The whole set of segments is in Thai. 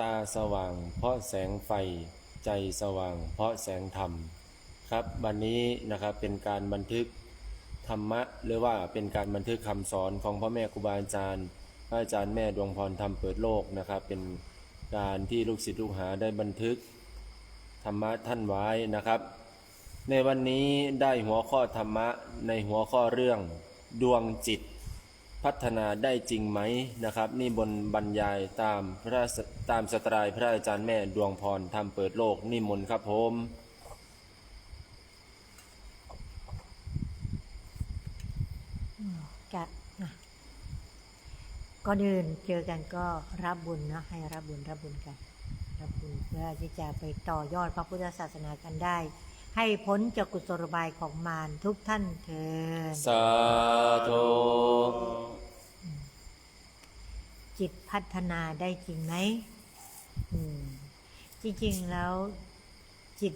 ตาสว่าง เพราะแสงไฟ ใจสว่าง เพราะแสงธรรม ครับ วันนี้นะครับเป็นการบันทึกธรรมะหรือว่าเป็นการบันทึกคำสอนของพ่อแม่ครูบาอาจารย์พระอาจารย์แม่ดวงพรธรรมเปิดโลกนะครับ เป็นการที่ลูกศิษย์ลูกหาได้บันทึกธรรมะท่านไว้นะครับ ในวันนี้ได้หัวข้อธรรมะในหัวข้อเรื่องดวงจิต พัฒนาได้จริงไหมนะครับ นี่บนบรรยายตามพระตามสตรายพระอาจารย์แม่ดวงพรทำเปิดโลกนิมนต์ครับผมกะนะก่อนอื่นเจอกันก็รับบุญเนาะให้รับบุญรับบุญกันรับบุญเพื่อที่จะไปต่อยอดพระพุทธศาสนากันได้ ให้พ้นจากกุศโลบายของมารทุกท่านเถิดสาธุจิตพัฒนาได้จริงไหมอืมจริงๆแล้วจิต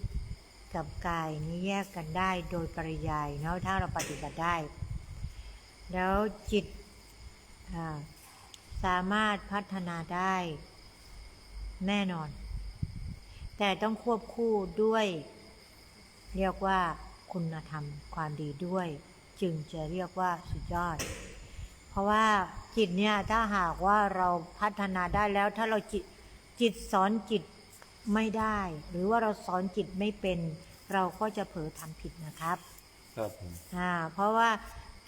กับกายนี้แยกกันได้โดยปริยายเนาะถ้าเราปฏิบัติได้ แล้วจิตอ่าสามารถพัฒนาได้แน่นอน แต่ต้องควบคู่ด้วย เรียกว่าคุณธรรมความดีด้วย จึงจะเรียกว่าสุดยอด เพราะว่าจิตเนี่ยถ้าหากว่าเราพัฒนาได้แล้ว ถ้าเราจิตจิตสอนจิตไม่ได้ หรือว่าเราสอนจิตไม่เป็น เราก็จะเผลอทำผิดนะครับ ครับผมอ่าเพราะว่า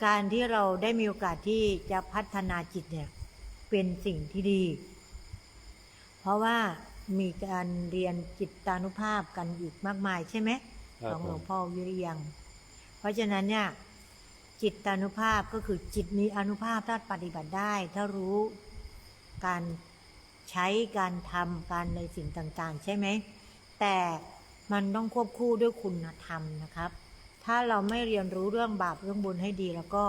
การที่เราได้มีโอกาสที่จะพัฒนาจิตเนี่ยเป็นสิ่งที่ดี เพราะว่ามีการเรียนจิตานุภาพกันอีกมากมายใช่ไหมครั ของหลวงพ่อวิริยัง เพราะฉะนั้นเนี่ยจิตานุภาพก็คือจิตมีอนุภาพถ้าปฏิบัติได้ ถ้ารู้การใช้การทำการในสิ่งต่างๆ ใช่ไหม แต่มันต้องควบคู่ด้วยคุณธรรมนะครับ ถ้าเราไม่เรียนรู้เรื่องบาปเรื่องบุญให้ดี แล้วก็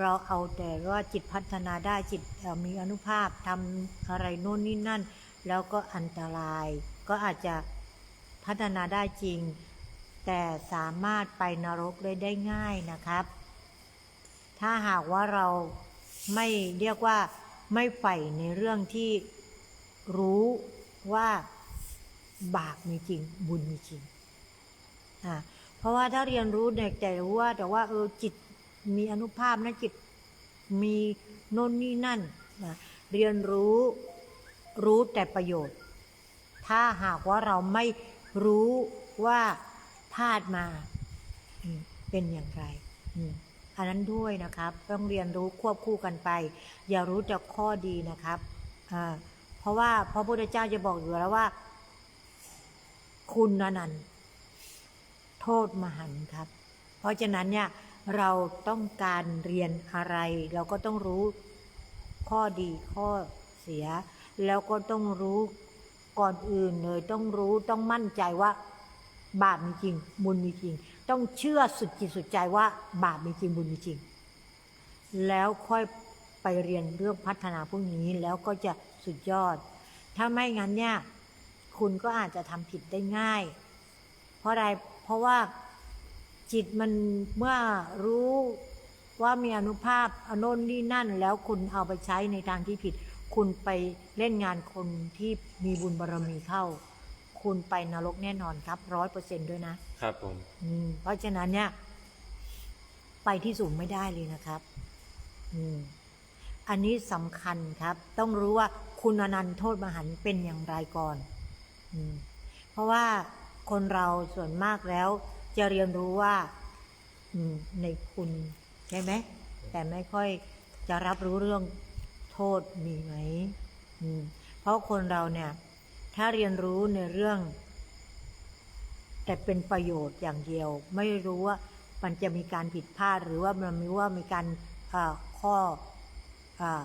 เราเอาแต่ว่าจิตพัฒนาได้จิตมีอนุภาพทำอะไรโน่นนี่นั่น แล้วก็อันตราย ก็อาจจะพัฒนาได้จริง แต่สามารถไปนรกได้ได้ง่ายนะครับ ถ้าหากว่าเราไม่เรียกว่าไม่ใฝ่ในเรื่องที่รู้ว่าบาปมีจริง บุญมีจริงอ่าเพราะว่าถ้าเรียนรู้เนี่ยแต่รู้ว่า แต่ว่าเออจิตมีอนุภาพนะจิตมีโน่นนี่นั่นนะเรียนรู้รู้แต่ประโยชน์ ถ้าหากว่าเราไม่รู้ว่า พลาดมาเป็นอย่างไรอันนั้นด้วยนะครับ ต้องเรียนรู้ควบคู่กันไป อย่ารู้แต่ข้อดีนะครับเพราะว่าพระพุทธเจ้าจะบอกอยู่แล้วว่า คุณนันต์โทษมหันต์ครับ เพราะฉะนั้นเนี่ยเราต้องการเรียนอะไร เราก็ต้องรู้ข้อดีข้อเสีย แล้วก็ต้องรู้ก่อนอื่นเลยต้องรู้ต้องมั่นใจว่า บาปมีจริง บุญมีจริง ต้องเชื่อสุดจิตสุดใจว่าบาปมีจริงบุญมีจริง แล้วค่อยไปเรียนเรื่องพัฒนาพวกนี้แล้วก็จะสุดยอด ถ้าไม่งั้นเนี่ยคุณก็อาจจะทำผิดได้ง่าย เพราะอะไรเพราะว่าจิตมันเมื่อรู้ว่ามีอนุภาพอโนนนี่นั่น แล้วคุณเอาไปใช้ในทางที่ผิด คุณไปเล่นงานคนที่มีบุญบารรมีเข้า คุณไปนรกแน่นอนครับร้อยเปอร์เซ็นด้วยนะครับผม อืมเพราะฉะนั้นเนี่ย ไปที่สูงไม่ได้เลยนะครับ อืม อันนี้สำคัญครับ ต้องรู้ว่าคุณอนันต์โทษมหันต์เป็นอย่างไรก่อน อืม เพราะว่าคนเราส่วนมากแล้ว จะเรียนรู้ว่า อืม ในคุณใช่ไหมแต่ไม่ค่อยจะรับรู้เรื่องโทษมีไหมอืม เพราะคนเราเนี่ย ถ้าเรียนรู้ในเรื่อง แต่เป็นประโยชน์อย่างเดียว ไม่รู้ว่ามันจะมีการผิดพลาดหรือว่ามันมีว่ามีการอ่าข้ออา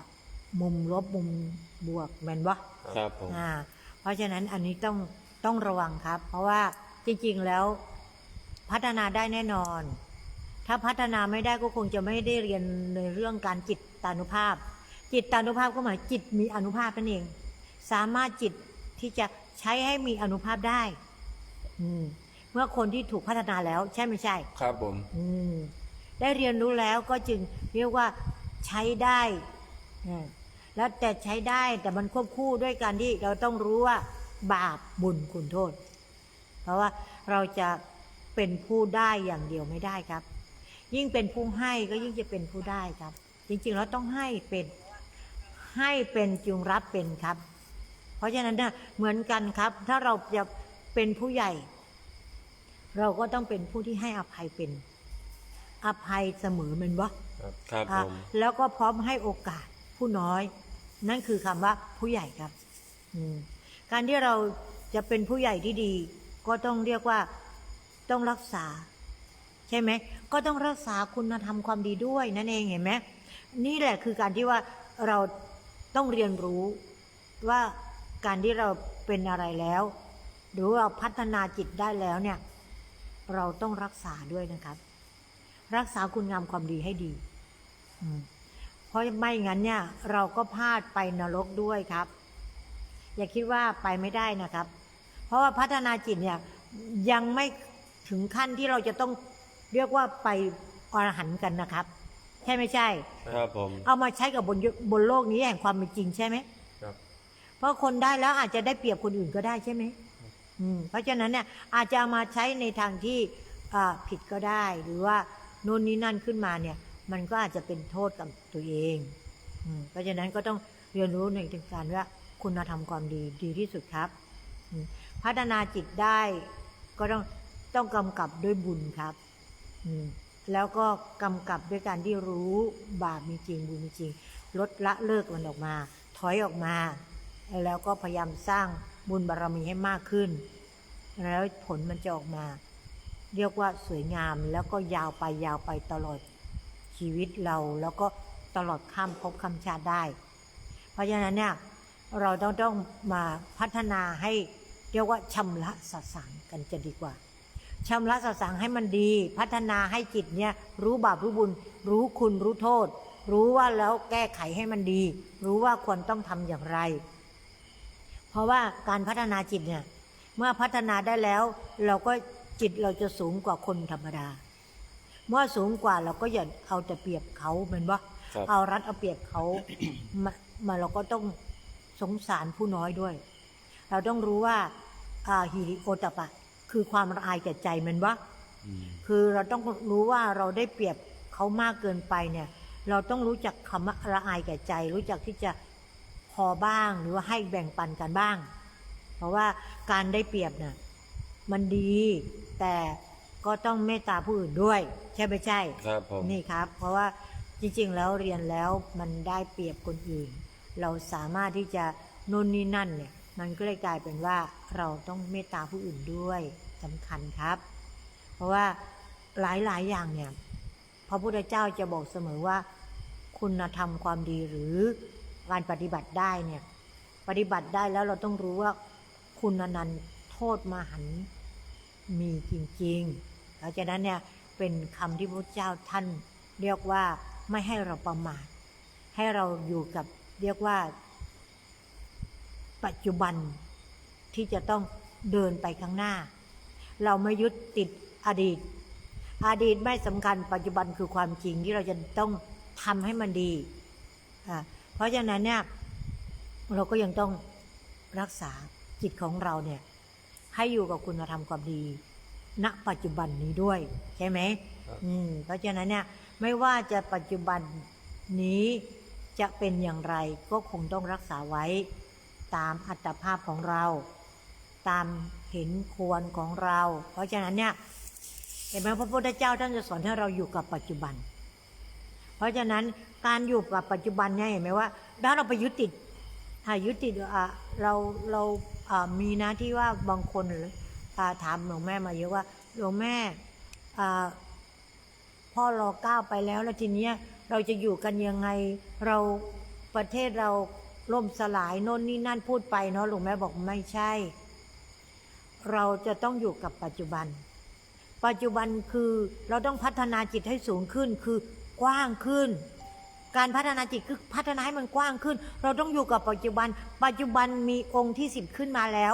มุมลบมุมบวกแม่นวะครับผมอ่าเพราะฉะนั้นอันนี้ต้องต้องระวังครับ เพราะว่าจริงๆแล้วพัฒนาได้แน่นอน ถ้าพัฒนาไม่ได้ก็คงจะไม่ได้เรียนในเรื่องการจิตตานุภาพ จิตตานุภาพก็หมายจิตมีอนุภาพนั่นเอง สามารถจิต ที่จะใช้ให้มีอนุภาพได้ อืม เมื่อคนที่ถูกพัฒนาแล้ว ใช่ไม่ใช่ ครับผม อืม ได้เรียนรู้แล้วก็จึงเรียกว่าใช้ได้อ่าแล้วแต่ใช้ได้แต่มันควบคู่ด้วยการที่เราต้องรู้ว่า บาปบุญคุณโทษ เพราะว่าเราจะเป็นผู้ได้อย่างเดียวไม่ได้ครับ ยิ่งเป็นผู้ให้ก็ยิ่งจะเป็นผู้ได้ครับ จริงๆเราต้องให้เป็นให้เป็นจึงรับเป็นครับ เพราะฉะนั้นเนี่ยเหมือนกันครับ ถ้าเราจะเป็นผู้ใหญ่ เราก็ต้องเป็นผู้ที่ให้อภัยเป็น อภัยเสมอแมันวะครับครับอะผมแล้วก็พร้อมให้โอกาสผู้น้อย นั่นคือคำว่าผู้ใหญ่ครับอืมการที่เราจะเป็นผู้ใหญ่ที่ดี ก็ต้องเรียกว่าต้องรักษา ใช่ไหมก็ต้องรักษาคุณธรรมความดีด้วยนั่นเองเห็นไหมนี่แหละคือการที่ว่าเราต้องเรียนรู้ว่า การที่เราเป็นอะไรแล้ว หรือเราพัฒนาจิตได้แล้วเนี่ย เราต้องรักษาด้วยนะครับ รักษาคุณงามความดีให้ดีอืมเพราะไม่งั้นเนี่ย เราก็พลาดไปนรกด้วยครับ อย่าคิดว่าไปไม่ได้นะครับ เพราะว่าพัฒนาจิตเนี่ย ยังไม่ถึงขั้นที่เราจะต้องเรียกว่าไปอรหันต์กันนะครับ ใช่ไม่ใช่ ครับผม เอามาใช้กับบนบนโลกนี้แห่งความเป็นจริงใช่ไหมครับ เพราะคนได้แล้วอาจจะได้เปรียบคนอื่นก็ได้ใช่ไหมอืมเพราะฉะนั้นเนี่ยอาจจะมาใช้ในทางที่ผิดก็ได้ หรือว่าโน่นนี่นั่นขึ้นมาเนี่ย มันก็อาจจะเป็นโทษกับตัวเองอืมเพราะฉะนั้นก็ต้องเรียนรู้ในถึงการว่าคุณธรรมความดีดีที่สุดครับ พัฒนาจิตได้ก็ต้องต้องกำกับด้วยบุญครับแล้วก็กำกับด้วยการที่รู้บาปมีจริงบุญมีจริง ลดละเลิกมันออกมา ถอยออกมา แล้วก็พยายามสร้างบุญบารรมีให้มากขึ้น แล้วผลมันจะออกมา เรียกว่าสวยงามแล้วก็ยาวไปยาวไปตลอดชีวิตเราแล้วก็ตลอดข้ามภพข้ามชาติได้ เพราะฉะนั้นเนี่ยเราต้องต้องมาพัฒนาให้เรียกว่าชำระสสารกันจะดีกว่าชำระสสารให้มันดี พัฒนาให้จิตเนี่ยรู้บาปรู้บุญ รู้คุณรู้โทษ รู้ว่าแล้วแก้ไขให้มันดี รู้ว่าควรต้องทำอย่างไร เพราะว่าการพัฒนาจิตเนี่ย เมื่อพัฒนาได้แล้ว เราก็จิตเราจะสูงกว่าคนธรรมดา เมื่อสูงกว่าเราก็อย่าเอาแต่เปรียบเขาเหมือนว่าครับเอารัดเอาเปรียบเขามามาเราก็ต้องสงสารผู้น้อยด้วย เราต้องรู้ว่าอ่าฮิริโอตปะ คือความละอายแก่ใจเหมือนว่าอืมคือเราต้องรู้ว่าเราได้เปรียบเขามากเกินไปเนี่ย เราต้องรู้จักคำว่าละอายแก่ใจ รู้จักที่จะ พอบ้างหรือว่าให้แบ่งปันกันบ้าง เพราะว่าการได้เปรียบเนี่ยมันดีแต่ก็ต้องเมตตาผู้อื่นด้วย ใช่ไม่ใช่ครับผมนี่ครับ เพราะว่าจริงๆแล้วเรียนแล้วมันได้เปรียบคนอื่น เราสามารถที่จะนู่นนี่นั่นเนี่ยมันก็เลยกลายเป็นว่าเราต้องเมตตาผู้อื่นด้วยสำคัญครับ เพราะว่าหลายๆอย่างเนี่ยพระพุทธเจ้าจะบอกเสมอว่า คุณธรรมความดีหรือ การปฏิบัติได้เนี่ยปฏิบัติได้แล้วเราต้องรู้ว่าคุณอนันต์โทษมหันมีจริงๆเพราะฉะนั้นเนี่ยเป็นคำที่พระเจ้าท่าน เรียกว่าไม่ให้เราประมาทให้เราอยู่กับเรียกว่า ปัจจุบันที่จะต้องเดินไปข้างหน้า เราไม่ยึดติดอดีต อดีตไม่สำคัญปัจจุบันคือความจริงที่เราจะต้องทำให้มันดีอ่า เพราะฉะนั้นเนี่ยเราก็ยังต้องรักษาจิตของเราเนี่ยให้อยู่กับคุณธรรมความดี ณปัจจุบันนี้ด้วย ใช่ไหมครับอืมเพราะฉะนั้นเนี่ยไม่ว่าจะปัจจุบันนี้จะเป็นอย่างไรก็คงต้องรักษาไว้ ตามอัตภาพของเรา ตามเห็นควรของเรา เพราะฉะนั้นเนี่ยเห็นไหมพระพุทธเจ้าท่านจะสอนให้เราอยู่กับปัจจุบัน เพราะฉะนั้น การอยู่กับปัจจุบันเนี่ยเห็นไหมว่า ถ้าเราไปยึดติดถ้ายึดติดอะเราเราอะมีน้าที่ว่าบางคนอะถามหลวงแม่มาเยอะว่าหลวงแม่อะพ่อรอเก้าไปแล้วแล้วทีเนี้ยเราจะอยู่กันยังไงเราประเทศเราล่มสลายโน่นนี่นั่นพูดไปเนาะหลวงแม่บอกไม่ใช่ เราจะต้องอยู่กับปัจจุบัน ปัจจุบันคือเราต้องพัฒนาจิตให้สูงขึ้นคือกว้างขึ้น การพัฒนาจิตคือพัฒนาให้มันกว้างขึ้น เราต้องอยู่กับปัจจุบัน ปัจจุบันมีองค์ที่สิบขึ้นมาแล้ว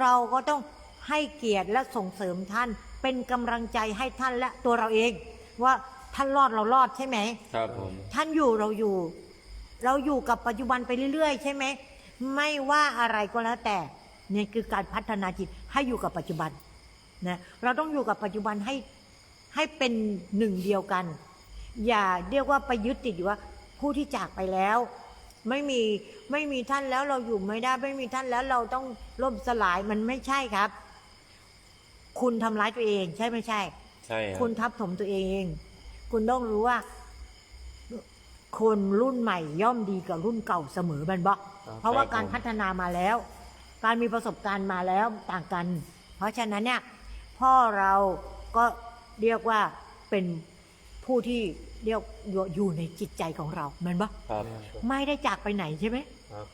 เราก็ต้องให้เกียรติและส่งเสริมท่าน เป็นกำลังใจให้ท่านและตัวเราเอง ว่าท่านรอดเรารอดใช่ไหมครับผมท่านอยู่เราอยู่ เราอยู่กับปัจจุบันไปเรื่อยๆ ใช่ไหมไม่ว่าอะไรก็แล้วแต่เนี่ยคือการพัฒนาจิตให้อยู่กับปัจจุบันนะเราต้องอยู่กับปัจจุบันให้ให้เป็นหนึ่งเดียวกัน อย่าเรียกว่าไปยึดติดอยู่ว่า ผู้ที่จากไปแล้ว ไม่มีไม่มีท่านแล้วเราอยู่ไม่ได้ ไม่มีท่านแล้วเราต้องล่มสลายมันไม่ใช่ครับ คุณทำร้ายตัวเองใช่ไม่ใช่ ใช่ครับคุณทับถมตัวเอง คุณต้องรู้ว่า คนรุ่นใหม่ย่อมดีกว่ารุ่นเก่าเสมอบันบอกเพราะว่าการพัฒนามาแล้ว การมีประสบการณ์มาแล้วต่างกัน เพราะฉะนั้นเนี่ย พ่อเราก็เรียกว่าเป็นผู้ที่ เรียกอยู่ในจิตใจของเราเหมือนปะครับไม่ได้จากไปไหนใช่ไหมครับ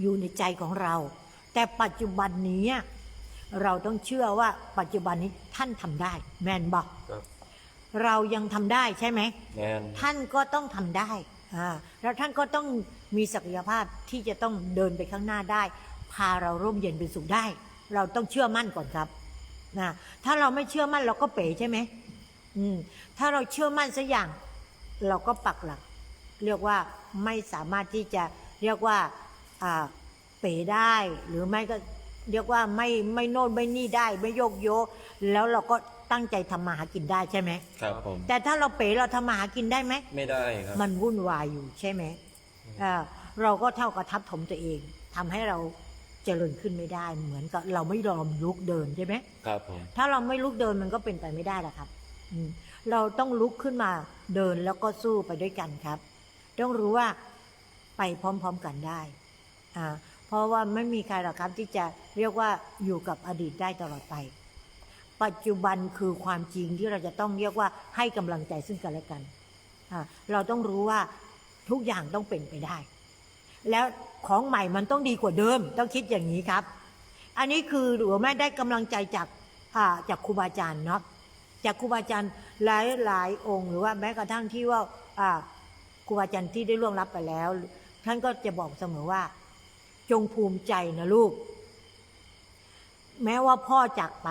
อยู่ในใจของเรา แต่ปัจจุบันนี้เราต้องเชื่อว่าปัจจุบันนี้ท่านทำได้ แมนบอกครับเรายังทำได้ใช่ไหมแมนท่านก็ต้องทำได้อ่าแล้วท่านก็ต้องมีศักยภาพที่จะต้องเดินไปข้างหน้าได้ พาเราร่มเย็นเป็นสุขได้ เราต้องเชื่อมั่นก่อนครับนะถ้าเราไม่เชื่อมั่นเราก็เป๋ใช่ไหมอืม ถ้าเราเชื่อมั่นสักอย่าง เราก็ปักหลัก เรียกว่าไม่สามารถที่จะเรียกว่าอ่าเป๋ได้ หรือไม่ก็เรียกว่าไม่ไม่โน่นไม่นี่ได้ ไม่โยกโย แล้วเราก็ตั้งใจทำมาหากินได้ใช่ไหมครับผมแต่ถ้าเราเป๋เราทำมาหากินได้ไหมไม่ได้ครับ มันวุ่นวายอยู่ใช่ไหมอ่าเราก็เท่ากับทับถมตัวเองทำให้เราเจริญขึ้นไม่ได้ เหมือนกับเราไม่ยอมลุกเดินใช่ไหมครับผมถ้าเราไม่ลุกเดินมันก็เป็นไปไม่ได้ละครับอืม เราต้องลุกขึ้นมาเดินแล้วก็สู้ไปด้วยกันครับ ต้องรู้ว่าไปพร้อมๆกันได้อ่าเพราะว่าไม่มีใครหรอกครับที่จะเรียกว่าอยู่กับอดีตได้ตลอดไป ปัจจุบันคือความจริงที่เราจะต้องเรียกว่าให้กำลังใจซึ่งกันและกัน เราต้องรู้ว่าทุกอย่างต้องเป็นไปได้ แล้วของใหม่มันต้องดีกว่าเดิม ต้องคิดอย่างนี้ครับ อันนี้คือหรือว่าแม่ได้กำลังใจจากจากครูบาอาจารย์เนาะ จากครูบาอาจารย์หลายหลายองค์ หรือว่าแม้กระทั่งที่ว่าครูบาอาจารย์ที่ได้ล่วงลับไปแล้ว ท่านก็จะบอกเสมอว่า จงภูมิใจนะลูก แม้ว่าพ่อจากไป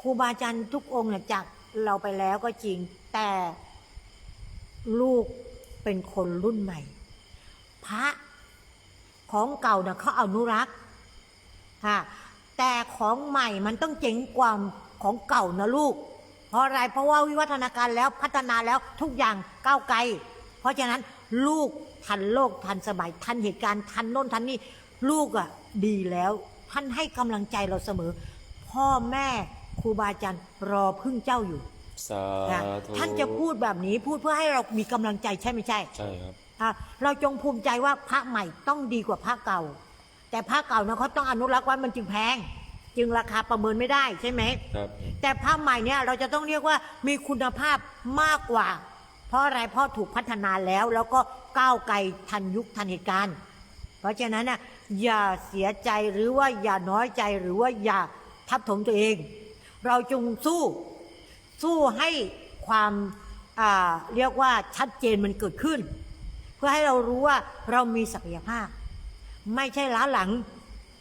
ครูบาอาจารย์ทุกองค์เนี่ยจากเราไปแล้วก็จริง แต่ลูกเป็นคนรุ่นใหม่ พระของเก่าเนี่ยเขาอนุรักษ์ค่ะแต่ของใหม่มันต้องเจ๋งกว่า ของเก่านะลูก เพราะอะไรเพราะว่าวิวัฒนาการแล้วพัฒนาแล้วทุกอย่างก้าวไกล เพราะฉะนั้นลูกทันโลกทันสมัยทันเหตุการณ์ทันโน่นทันนี่ลูกอะดีแล้ว ท่านให้กำลังใจเราเสมอ พ่อแม่ครูบาอาจารย์รอพึ่งเจ้าอยู่สานะธุท่านจะพูดแบบนี้พูดเพื่อให้เรามีกำลังใจใช่ไม่ใช่ ใช่ครับอะเราจงภูมิใจว่าพระใหม่ต้องดีกว่าพระเก่า แต่พระเก่านะเขาต้องอนุรักษ์ไว้มันจึงแพง จึงราคาประเมินไม่ได้ใช่ไหม ครับแต่พระใหม่เนี่ยเราจะต้องเรียกว่ามีคุณภาพมากกว่า เพราะอะไรเพราะถูกพัฒนาแล้ว แล้วก็ก้าวไกลทันยุคทันเหตุการณ์ เพราะฉะนั้นน่ะอย่าเสียใจหรือว่าอย่าน้อยใจหรือว่าอย่าทับถมตัวเอง เราจงสู้สู้ให้ความอ่าเรียกว่าชัดเจนมันเกิดขึ้น เพื่อให้เรารู้ว่าเรามีศักยภาพ ไม่ใช่ล้าหลัง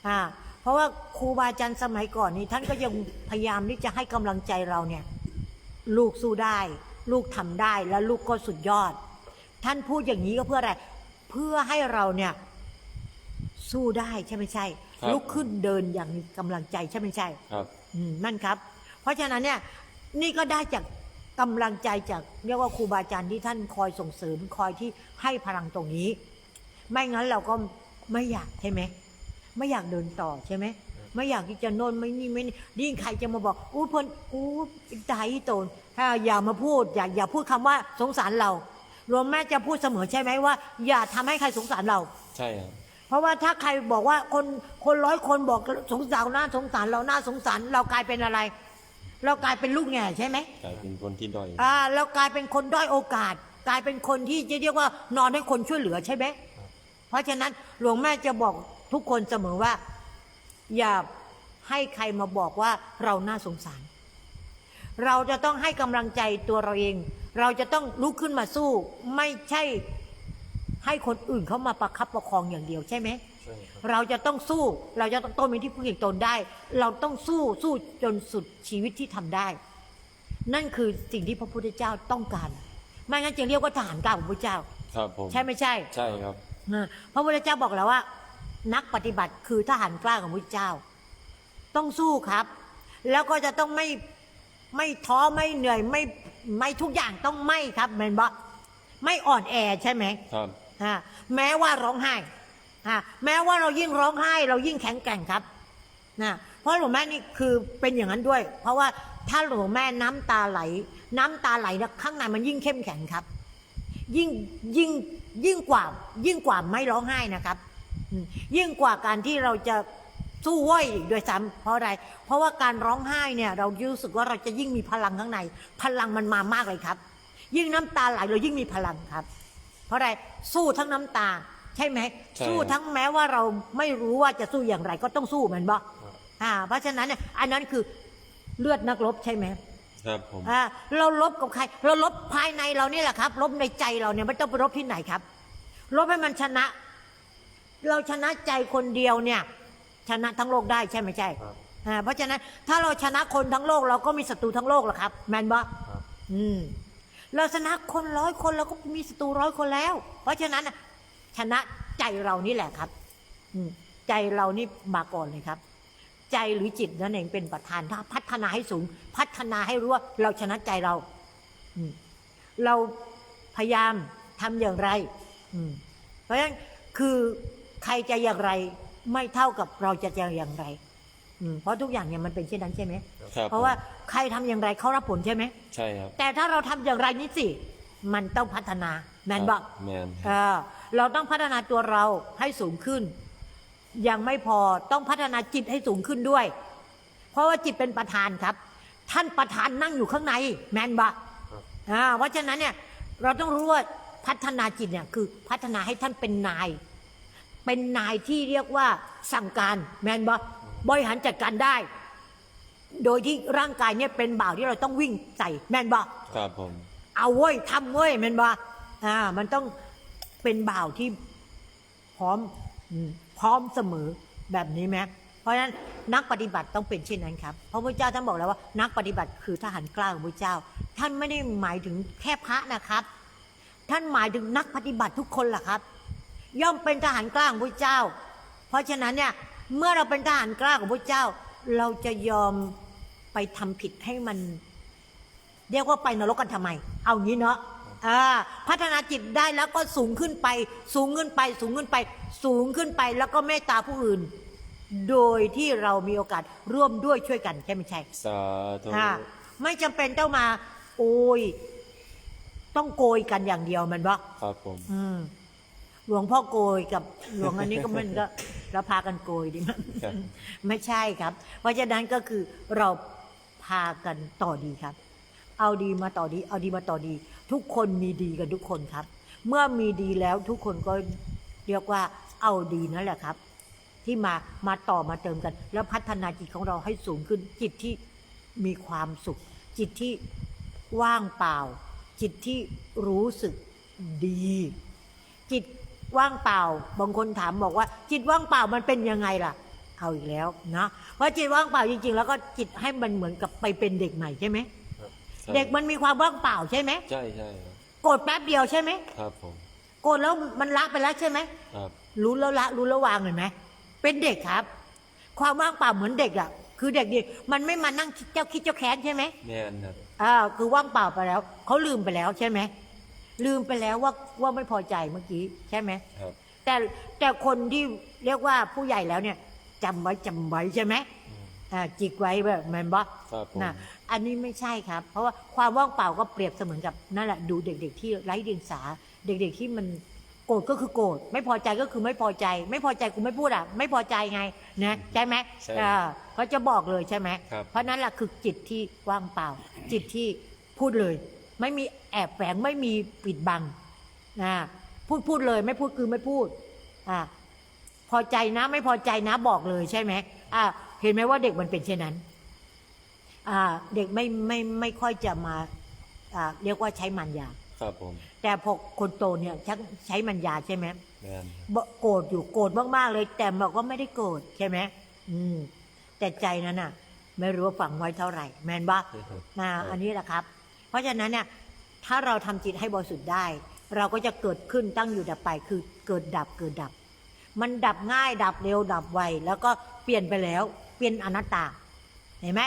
อ่า เพราะว่าครูบาอาจารย์สมัยก่อนนี้ท่านก็ยังพยายามที่จะให้กำลังใจเราเนี่ย ลูกสู้ได้ ลูกทำได้แล้วลูกก็สุดยอด ท่านพูดอย่างนี้ก็เพื่ออะไร เพื่อให้เราเนี่ย สู้ได้ใช่ไม่ใช่ครับลุกขึ้นเดินอย่างมีกำลังใจใช่ไม่ใช่ ครับอืมนั่นครับ เพราะฉะนั้นเนี่ยนี่ก็ได้จากกำลังใจจากเรียกว่าครูบาอาจารย์ที่ท่านคอยส่งเสริมคอยที่ให้พลังตรงนี้ ไม่งั้นเราก็ไม่อยากใช่ไหม ไม่อยากเดินต่อใช่ไหมไม่อยากที่จะโน่นไม่นี่ไม่นี่ยิ่งใครจะมาบอกอู้เพนอู้ใจโตนถ้าอย่ามาพูดอย่าอย่าพูดคำว่าสงสารเรารวมแม่จะพูดเสมอใช่ไหมว่า อย่าทำให้ใครสงสารเรา ใช่ครับเพราะว่าถ้าใครบอกว่าคนคนร้อยคนบอกสงสารหน้าสงสารเราหน้าสงสารเรากลายเป็นอะไร เรากลายเป็นลูกแง่ใช่ไหมกลายเป็นคนที่ด้อยอ่าเรากลายเป็นคนด้อยโอกาส กลายเป็นคนที่จะเรียกว่านอนให้คนช่วยเหลือใช่ไหมเพราะฉะนั้นหลวงแม่จะบอก ทุกคนเสมอว่า อย่าให้ใครมาบอกว่าเราน่าสงสาร เราจะต้องให้กำลังใจตัวเราเอง เราจะต้องลุกขึ้นมาสู้ ไม่ใช่ให้คนอื่นเขามาประคับประคองอย่างเดียวใช่ไหมใช่ครับเราจะต้องสู้ เราจะต้องต้นเป็นที่พึ่งแห่งตนได้ เราต้องสู้สู้จนสุดชีวิตที่ทำได้ นั่นคือสิ่งที่พระพุทธเจ้าต้องการ ไม่งั้นจะเรียกว่าทหารกล้าของพระพุทธเจ้า ครับผมใช่ไม่ใช่ ใช่ครับเออพระพุทธเจ้าบอกแล้วว่า นักปฏิบัติคือทหารกล้าของพระเจ้า ต้องสู้ครับ แล้วก็จะต้องไม่ไม่ท้อไม่เหนื่อยไม่ไม่ทุกอย่างต้องไม่ครับแมนบอไม่อ่อนแอใช่ไหมครับอ่าแม้ว่าร้องไห้อ่าแม้ว่าเรายิ่งร้องไห้ เรายิ่งแข็งแกร่งครับนะเพราะหลวงแม่นี่คือเป็นอย่างนั้นด้วย เพราะว่าถ้าหลวงแม่น้ำตาไหล น้ำตาไหลนะข้างในมันยิ่งเข้มแข็งครับ ยิ่งยิ่งยิ่งกว่ายิ่งกว่าไม่ร้องไห้นะครับอืม ยิ่งกว่าการที่เราจะสู้เว้ยอีกด้วยซ้ำเพราะอะไร เพราะว่าการร้องไห้เนี่ย เรารู้สึกว่าเราจะยิ่งมีพลังข้างใน พลังมันมามากเลยครับ ยิ่งน้ำตาไหลเรายิ่งมีพลังครับ เพราะอะไรสู้ทั้งน้ำตา ใช่ไหมใช่สู้ทั้งแม้ว่าเราไม่รู้ว่าจะสู้อย่างไร ก็ต้องสู้แมันบ่อ่า เพราะฉะนั้นเนี่ยอันนั้นคือเลือดนักรบใช่ไหมครับผมอ่าเราลบกับใคร เราลบภายในเรานี่แหละครับลบในใจเราเนี่ยไม่ต้องไปลบที่ไหนครับลบให้มันชนะ เราชนะใจคนเดียวเนี่ย ชนะทั้งโลกได้ใช่ไหมใช่ครับ อ่าเพราะฉะนั้นถ้าเราชนะคนทั้งโลก เราก็มีศัตรูทั้งโลกแล้วครับ แมนบอครับ อืมเราชนะคนร้อยคนเราก็มีศัตรูร้อยคนแล้ว เพราะฉะนั้นน่ะชนะใจเรานี่แหละครับ อืมใจเรานี่มาก่อนเลยครับ ใจหรือจิตนั่นเองเป็นประธานถ้าพัฒนาให้สูง พัฒนาให้รู้ว่าเราชนะใจเรา อืมเราพยายามทำอย่างไร อืมเพราะฉะนั้นคือ ใครจะอย่างไร ไม่เท่ากับเราจะอย่างไรอืมเพราะทุกอย่างเนี่ยมันเป็นเช่นนั้นใช่ไหม ครับเพราะว่าใครทำอย่างไรเขารับผลใช่ไหม ใช่ครับแต่ถ้าเราทำอย่างไรนี่สิ มันต้องพัฒนาแมนบอก แมนเออเราต้องพัฒนาตัวเราให้สูงขึ้น ยังไม่พอต้องพัฒนาจิตให้สูงขึ้นด้วย เพราะว่าจิตเป็นประธานครับ ท่านประธานนั่งอยู่ข้างใน แมนบอกอ่าเพราะฉะนั้นเนี่ยเราต้องรู้ว่าพัฒนาจิตเนี่ยคือพัฒนาให้ท่านเป็นนาย เป็นนายที่เรียกว่าสั่งการแมนบอกบริหารจัดการได้ โดยที่ร่างกายเนี่ยเป็นบ่าวที่เราต้องวิ่งใส่แมนบอกครับผม เอาเว้ยทำเว้ยแมันบ่อ่า มันต้องเป็นบ่าวที่พร้อมอืมพร้อมเสมอแบบนี้ไหมเพราะฉะนั้นนักปฏิบัติต้องเป็นเช่นนั้นครับเพราะพระเจ้าท่านบอกแล้วว่า นักปฏิบัติคือทหารกล้าของพระเจ้า ท่านไม่ได้หมายถึงแค่พระนะครับ ท่านหมายถึงนักปฏิบัติทุกคนแหละครับ ย่อมเป็นทหารกล้าของพระเจ้า เพราะฉะนั้นเนี่ยเมื่อเราเป็นทหารกล้าของพระเจ้า เราจะยอมไปทำผิดให้มัน เรียกว่าไปนรกกันทำไม เอางี้เนาะอ่าพัฒนาจิตได้แล้วก็สูงขึ้นไป สูงขึ้นไป สูงขึ้นไป สูงขึ้นไป แล้วก็เมตตาผู้อื่น โดยที่เรามีโอกาสร่วมด้วยช่วยกันใช่ไหมใช่สาธุอ่าไม่จำเป็นต้องมา โอยต้องโกยกันอย่างเดียวมันบ่ครับผม อืม หลวงพ่อโกยกับหลวงอันนี้ก็มันก็เราพากันโกยดีมั้ยครับไม่ใช่ครับ เพราะฉะนั้นก็คือเราพากันต่อดีครับ เอาดีมาต่อดี เอาดีมาต่อดี ทุกคนมีดีกันทุกคนครับ เมื่อมีดีแล้วทุกคนก็เรียกว่าเอาดีนั่นแหละครับ ที่มามาต่อมาเติมกัน แล้วพัฒนาจิตของเราให้สูงขึ้น จิตที่มีความสุข จิตที่ว่างเปล่า จิตที่รู้สึกดี จิต ว่างเปล่า บางคนถามบอกว่า จิตว่างเปล่ามันเป็นยังไงล่ะ เอาอีกแล้วนะเพราะจิตว่างเปล่าจริง ๆ แล้วก็จิตให้มันเหมือนกับไปเป็นเด็กใหม่ใช่ไหมใช่เด็กมันมีความว่างเปล่าใช่ไหมใช่ใช่ครับโกรธแป๊บเดียวใช่ไหมครับผมโกรธแล้วมันละไปแล้วใช่ไหมครับรู้แล้วละรู้แล้ววางเห็นไหมเป็นเด็กครับ ความว่างเปล่าเหมือนเด็กอะคือเด็กดิมันไม่มานั่งคิดเจ้าคิดเจ้าแค้นใช่ไหมแม่นครับอ่าคือว่างเปล่าไปแล้วเขาลืมไปแล้วใช่ไหม ลืมไปแล้วว่าว่าไม่พอใจเมื่อกี้ใช่ไหมครับ แต่แต่คนที่เรียกว่าผู้ใหญ่แล้วเนี่ยจำไว้จำไว้ใช่ไหมอืมอ่าจิกไว้แบบแมนบอครับผมนะอันนี้ไม่ใช่ครับ เพราะว่าความว่างเปล่าก็เปรียบเสมือนกับนั่นแหละดูเด็ก ๆ ที่ไร้เดียงสา เด็ก ๆ ที่มันโกรธก็คือโกรธไม่พอใจก็คือไม่พอใจ ไม่พอใจกูไม่พูดอะ ไม่พอใจไงนะใช่ไหมใช่อ่าเขาจะบอกเลยใช่ไหมครับ เพราะนั่นแหละคือจิตที่ว่างเปล่า จิตที่พูดเลย ไม่มีแอบแฝงไม่มีปิดบังนะพูดพูดเลย ไม่พูดคือไม่พูดอ่าพอใจนะ ไม่พอใจนะบอกเลยใช่ไหมอ่าเห็นไหมว่าเด็กมันเป็นเช่นนั้นอ่าเด็กไม่ไม่ไม่ค่อยจะมาอ่าเรียกว่าใช้มันยาครับผม แต่พอคนโตเนี่ยชักใช้มันยาใช่ไหมแม่นบโกรธอยู่โกรธมากๆเลย แต่บอกว่าไม่ได้โกรธใช่ไหมอืม แต่ใจนั้นน่ะ ไม่รู้ว่าฝังไว้เท่าไหร่ แมนบ้านะอันนี้แหละครับเพ ราะฉะนั้นเนี่ยถ้าเราทำจิตให้บริสุทธิ์ได้ เราก็จะเกิดขึ้นตั้งอยู่ดับไปคือเกิดดับเกิดดับ มันดับง่ายดับเร็วดับไวแล้วก็เปลี่ยนไปแล้วเป็นอนัตตาเห็นไหม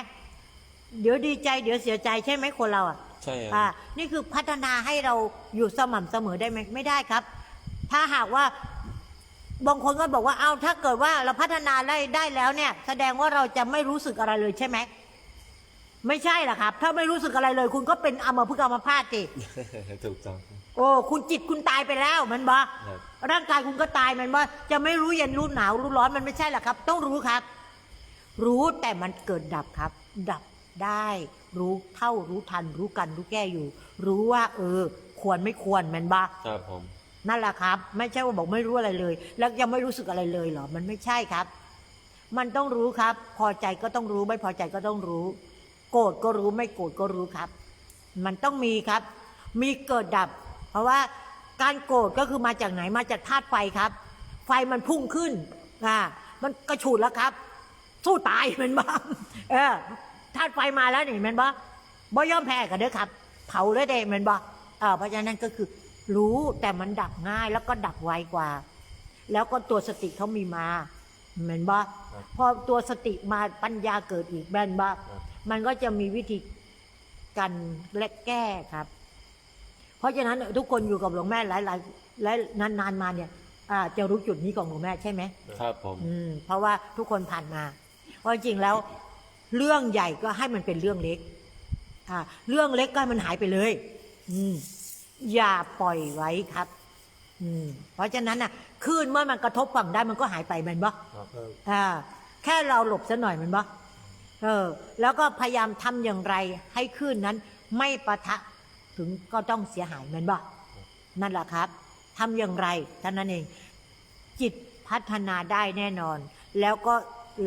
เดี๋ยวดีใจเดี๋ยวเสียใจใช่ไหมคนเราอะใช่ครับอ่านี่คือพัฒนาให้เราอยู่สม่ำเสมอได้ไหมไม่ได้ครับ ถ้าหากว่าบางคนก็บอกว่าเอาถ้าเกิดว่าเราพัฒนาได้ได้แล้วเนี่ย แสดงว่าเราจะไม่รู้สึกอะไรเลยใช่ไหม ไม่ใช่หรอกครับ ถ้าไม่รู้สึกอะไรเลย คุณก็เป็นอัมพฤกษ์อัมพาตสิถูกต้อง โอ้คุณจิตคุณตายไปแล้วมันบอครับ ร่างกายคุณก็ตายมันบอจะไม่รู้เย็นรู้หนาวรู้ร้อนมันไม่ใช่หรอกครับ ต้องรู้ครับ รู้แต่มันเกิดดับครับ ดับได้ รู้เท่ารู้ทัน รู้กันรู้แก้อยู่ รู้ว่า เออ ควรไม่ควรมันบอ ครับผม นั่นแหละครับ ไม่ใช่ว่าบอกไม่รู้อะไรเลย แล้วยังไม่รู้สึกอะไรเลยเหรอ มันไม่ใช่ครับ มันต้องรู้ครับ พอใจก็ต้องรู้ ไม่พอใจก็ต้องรู้ โกรธก็รู้ไม่โกรธก็รู้ครับ มันต้องมีครับ มีเกิดดับ เพราะว่าการโกรธก็คือมาจากไหนมาจากธาตุไฟครับ ไฟมันพุ่งขึ้นอ่ามันกระฉูดแล้วครับ สู้ตายแมันบ้าเออธาตุไฟมาแล้วนี่แมันบ้าบ่ยอมแพ้กันเด้อครับ เผาเลยเด้แมันบ้าเออเพราะฉะนั้นก็คือรู้แต่มันดับง่ายแล้วก็ดับไวกว่า แล้วก็ตัวสติเขามีมาเหมือนบ่ครับพอตัวสติมาปัญญาเกิดอีกแม่นบ่ครับ มันก็จะมีวิธีกันและแก้ครับ เพราะฉะนั้นทุกคนอยู่กับหลวงแม่หลายหลายๆและนานๆมาเนี่ยอ่าจะรู้จุดนี้ของหลวงแม่ใช่ไหมครับผมอืมเพราะว่าทุกคนผ่านมา เพราะจริงๆแล้ว เรื่องใหญ่ก็ให้มันเป็นเรื่องเล็กอ่าเรื่องเล็กก็ให้มันหายไปเลย อืมอย่าปล่อยไว้ครับ อืมเพราะฉะนั้นน่ะคลื่นเมื่อมันกระทบฝั่งได้มันก็หายไปแมันบ่ครับอ่าแค่เราหลบซะหน่อยแมันบ่ เออแล้วก็พยายามทำอย่างไรให้คลื่นนั้นไม่ปะทะถึงก็ต้องเสียหายแมันบ่นั่นแหละครับทำอย่างไรเท่านั้นเอง จิตพัฒนาได้แน่นอน แล้วก็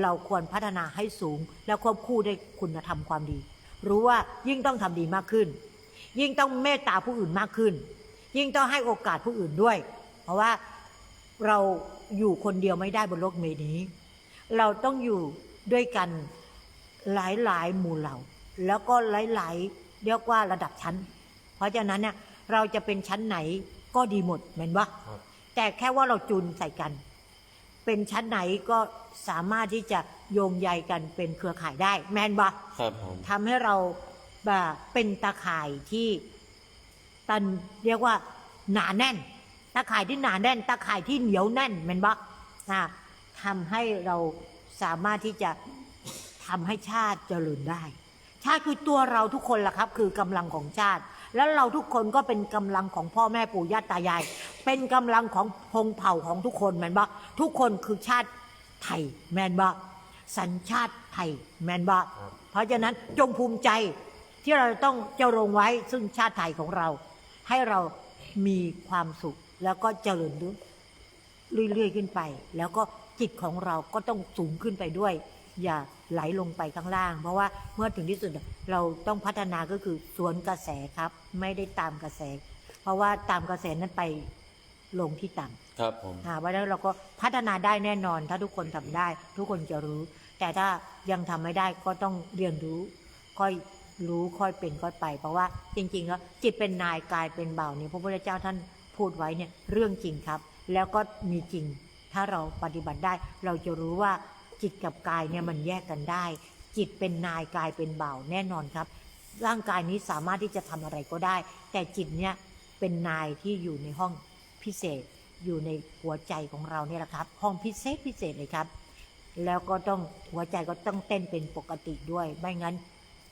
เราควรพัฒนาให้สูง แล้วควบคู่ด้วยคุณธรรมความดี รู้ว่ายิ่งต้องทำดีมากขึ้น ยิ่งต้องเมตตาผู้อื่นมากขึ้น ยิ่งต้องให้โอกาสผู้อื่นด้วย เพราะว่าเราอยู่คนเดียวไม่ได้บนโลกเมนี้ เราต้องอยู่ด้วยกัน หลายหลายๆหมู่เหล่า แล้วก็หลายหลายๆเรียกว่าระดับชั้น เพราะฉะนั้นเนี่ยเราจะเป็นชั้นไหนก็ดีหมดเหมือนว่าครับแต่แค่ว่าเราจูนใส่กัน เป็นชั้นไหนก็สามารถที่จะโยงใยกันเป็นเครือข่ายได้ แมนบะครับผมทำให้เราแบบเป็นตาข่ายที่ตันเรียกว่าหนาแน่น ตาข่ายที่หนาแน่น ตาข่ายที่เหนียวแน่นแมนบะอ่าทำให้เราสามารถที่จะ ทำให้ชาติเจริญได้ ชาติคือตัวเราทุกคนล่ะครับ คือกำลังของชาติ แล้วเราทุกคนก็เป็นกำลังของพ่อแม่ปู่ย่าตายาย เป็นกำลังของพงเผ่าของทุกคนแมนบะทุกคนคือชาติไทยแมนบะสัญชาติไทยแมนบะเพราะฉะนั้นจงภูมิใจที่เราต้องเจริญไว้ซึ่งชาติไทยของเรา ให้เรามีความสุขแล้วก็เจริญเรื่อยๆขึ้นไป แล้วก็จิตของเราก็ต้องสูงขึ้นไปด้วย อย่า ไหลลงไปข้างล่าง เพราะว่าเมื่อถึงที่สุดเราต้องพัฒนาก็คือสวนกระแสครับ ไม่ได้ตามกระแส เพราะว่าตามกระแสนั้นไปลงที่ต่ำครับผมอ่าเพราะฉะนั้นเราก็พัฒนาได้แน่นอน ถ้าทุกคนทำได้ ทุกคนจะรู้ แต่ถ้ายังทำไม่ได้ก็ต้องเรียนรู้ ค่อยรู้ค่อยเป็นค่อยไป เพราะว่าจริงๆแล้วจิตเป็นนายกายเป็นเบาเนี่ยพระพุทธเจ้าท่านพูดไว้เนี่ยเรื่องจริงครับ แล้วก็มีจริง ถ้าเราปฏิบัติได้ เราจะรู้ว่า จิตกับกายเนี่ยมันแยกกันได้ จิตเป็นนายกายเป็นเบาแน่นอนครับ ร่างกายนี้สามารถที่จะทำอะไรก็ได้ แต่จิตเนี่ยเป็นนายที่อยู่ในห้องพิเศษอยู่ในหัวใจของเราเนี่ยแหละครับ ห้องพิเศษพิเศษเลยครับ แล้วก็ต้องหัวใจก็ต้องเต้นเป็นปกติด้วย ไม่งั้น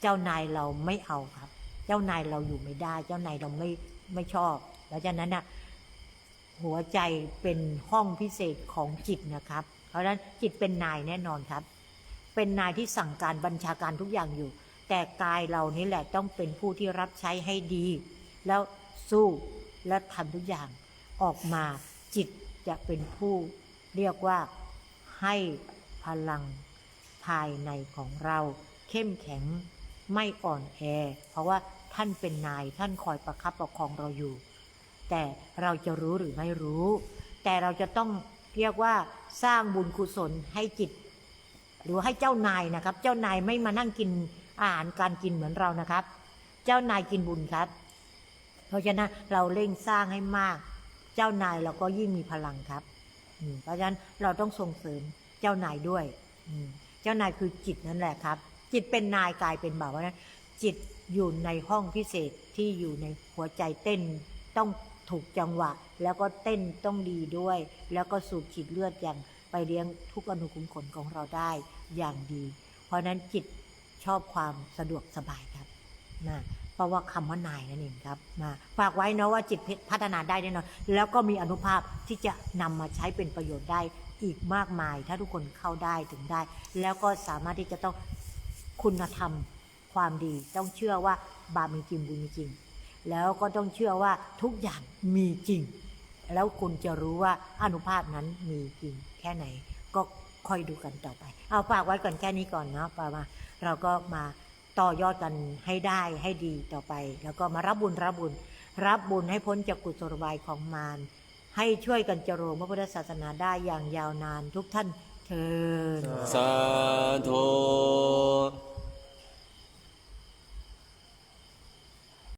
เจ้านายเราไม่เอาครับ เจ้านายเราอยู่ไม่ได้ เจ้านายเราไม่ไม่ชอบเพราะฉะนั้นน่ะหัวใจเป็นห้องพิเศษของจิตนะครับ เพราะฉะนั้นจิตเป็นนายแน่นอนครับ เป็นนายที่สั่งการบัญชาการทุกอย่างอยู่ แต่กายเรานี่แหละต้องเป็นผู้ที่รับใช้ให้ดี แล้วสู้และทำทุกอย่างออกมาจิตจะเป็นผู้เรียกว่าให้พลังภายในของเรา เข้มแข็งไม่อ่อนแอ เพราะว่าท่านเป็นนายท่านคอยประคับประคองเราอยู่ แต่เราจะรู้หรือไม่รู้ แต่เราจะต้อง เรียกว่าสร้างบุญกุศลให้จิต หรือให้เจ้านายนะครับ เจ้านายไม่มานั่งกินอาหารการกินเหมือนเรานะครับ เจ้านายกินบุญครับ เพราะฉะนั้นเราเร่งสร้างให้มาก เจ้านายเราก็ยิ่งมีพลังครับเพราะฉะนั้นเราต้องส่งเสริมเจ้านายด้วยเจ้านายคือจิตนั่นแหละครับ จิตเป็นนายกายเป็นบ่าวเพราะฉะนั้นจิตอยู่ในห้องพิเศษที่อยู่ในหัวใจเต้นต้อง ถูกจังหวะ แล้วก็เต้นต้องดีด้วย แล้วก็สูบฉีดเลือดอย่างไปเลี้ยงทุกอนุขุมขนของเราได้อย่างดี เพราะฉะนั้นจิตชอบความสะดวกสบายครับนะเพราะว่าคำว่านายนั่นเองครับมาฝากไว้นะว่าจิตพัฒนาได้แน่นอนแล้วก็มีอนุภาพที่จะนำมาใช้เป็นประโยชน์ได้อีกมากมาย ถ้าทุกคนเข้าได้ถึงได้ แล้วก็สามารถที่จะต้องคุณธรรมความดี ต้องเชื่อว่าบาปมีจริงบุญมีจริง แล้วก็ต้องเชื่อว่าทุกอย่างมีจริง แล้วคุณจะรู้ว่าอนุภาพนั้นมีจริง แค่ไหนก็ค่อยดูกันต่อไป เอาฝากไว้ก่อนแค่นี้ก่อนเนาะปามาเราก็มาต่อยอดกันให้ได้ให้ดีต่อไป แล้วก็มารับบุญรับบุญ รับบุญให้พ้นจากกุศลบายของมารให้ช่วยกันเจริญพระพุทธศาสนาได้อย่างยาวนานทุกท่านเทินสาธุ